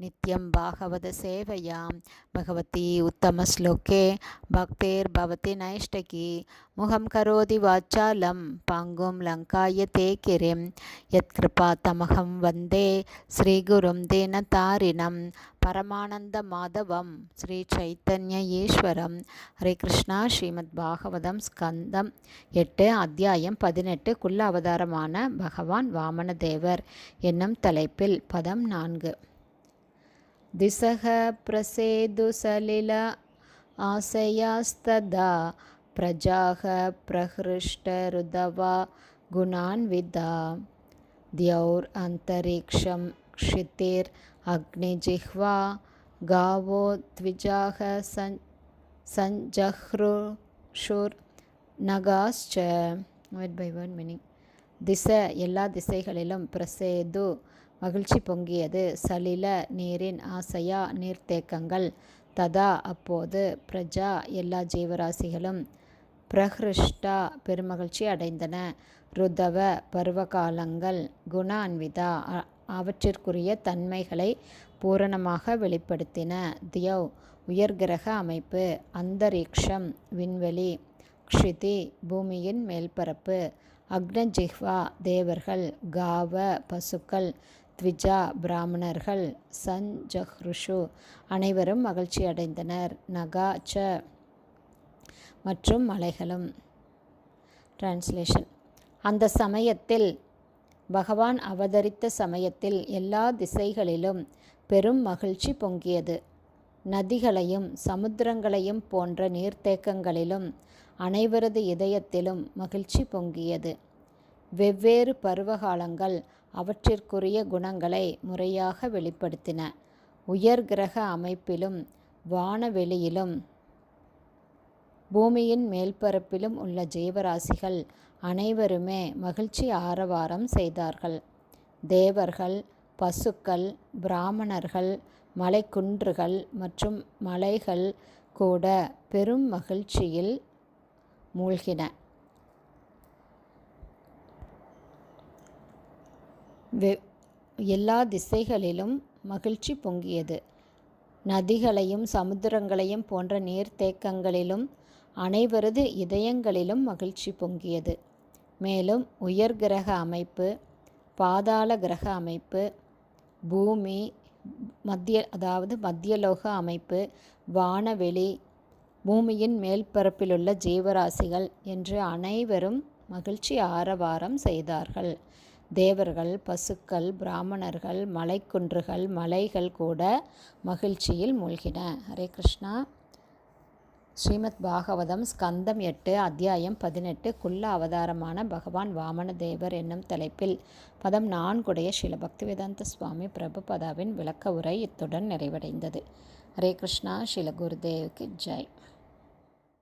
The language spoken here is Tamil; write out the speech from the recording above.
नित्यं भागवतसेवयां भगवती उत्तमश्लोके भक्तिर्भवति नैष्टकी मुखं करोति वाचालं पाङ्गुं लङ्कायते किरिं यत्कृपातमहं वन्दे श्रीगुरुं दीनतारिणं பரமானந்தமாதவம் ஸ்ரீ சைத்தன்ய ஈஸ்வரம் ஹரே கிருஷ்ணா ஸ்ரீமத் பாகவதம் ஸ்கந்தம் எட்டு அத்தியாயம் பதினெட்டு குள்ள அவதாரமான பகவான் வாமனதேவர் என்னும் தலைப்பில் பதம் நான்கு दिशः प्रसेदुसलिल आशयास्तदा प्रजाः प्रहृष्टरुदवा गुणान्विदा द्यौरन्तरिक्षं क्षितिरग्निजिह्वा गावो द्विजाः सन् சஞ்சஹ்ருஷுர்நகாஸ்ச வேர்ட் பை வேர்ட் மீனிங் திசை எல்லா திசைகளிலும் பிரசேது மகிழ்ச்சி பொங்கியது. சலில நீரின் ஆசையா நீர்த்தேக்கங்கள். ததா அப்போது பிரஜா எல்லா ஜீவராசிகளும் பிரஹ்ருஷ்டா பெருமகிழ்ச்சி அடைந்தன. ருதவ பருவகாலங்கள் குணான்விதா அவற்றிற்குரிய தன்மைகளை பூரணமாக வெளிப்படுத்தின. தியவ் உயர்கிரக அமைப்பு அந்தரீக்ஷம் விண்வெளி க்ஷிதி பூமியின் மேல்பரப்பு அக்னஜிஹ்வா தேவர்கள் காவ பசுக்கள் த்விஜா பிராமணர்கள் சஞ்சஹ்ருஷு அனைவரும் மகிழ்ச்சி அடைந்தனர். நகா ச மற்றும் மலைகளும். டிரான்ஸ்லேஷன் அந்த சமயத்தில் பகவான் அவதரித்த சமயத்தில் எல்லா திசைகளிலும் பெரும் மகிழ்ச்சி பொங்கியது. நதிகளையும் சமுத்திரங்களையும் போன்ற நீர்த்தேக்கங்களிலும் அனைவரது இதயத்திலும் மகிழ்ச்சி பொங்கியது. வெவ்வேறு பருவகாலங்கள் அவற்றிற்குரிய குணங்களை முறையாக வெளிப்படுத்தின. உயர் கிரக அமைப்பிலும் வானவெளியிலும் பூமியின் மேல்பரப்பிலும் உள்ள ஜீவராசிகள் அனைவருமே மகிழ்ச்சி ஆரவாரம் செய்தார்கள். தேவர்கள் பசுக்கள் பிராமணர்கள் மலைக்குன்றுகள் மற்றும் மலைகள் கூட பெரும் மகிழ்ச்சியில் மூழ்கின. வெ எல்லா திசைகளிலும் மகிழ்ச்சி பொங்கியது. நதிகளையும் சமுத்திரங்களையும் போன்ற நீர்த்தேக்கங்களிலும் அனைவரது இதயங்களிலும் மகிழ்ச்சி பொங்கியது. மேலும் உயர் கிரக அமைப்பு பாதாள கிரக அமைப்பு பூமி மத்திய அதாவது மத்தியலோக அமைப்பு வானவெளி பூமியின் மேல்பரப்பிலுள்ள ஜீவராசிகள் என்று அனைவரும் மகிழ்ச்சி ஆரவாரம் செய்தார்கள். தேவர்கள் பசுக்கள் பிராமணர்கள் மலைக்குன்றுகள் மலைகள் கூட மகிழ்ச்சியில் மூழ்கின. ஹரே கிருஷ்ணா. ஸ்ரீமத் பாகவதம் ஸ்கந்தம் எட்டு அத்தியாயம் பதினெட்டு குள்ள அவதாரமான பகவான் வாமன தேவர் என்னும் தலைப்பில் பதம் நான்குடைய ஸ்ரீல பக்திவேதாந்த சுவாமி பிரபுபதாவின் விளக்க உரை இத்துடன் நிறைவடைந்தது. ஹரே கிருஷ்ணா. ஸ்ரீல குருதேவுக்கு ஜெய்.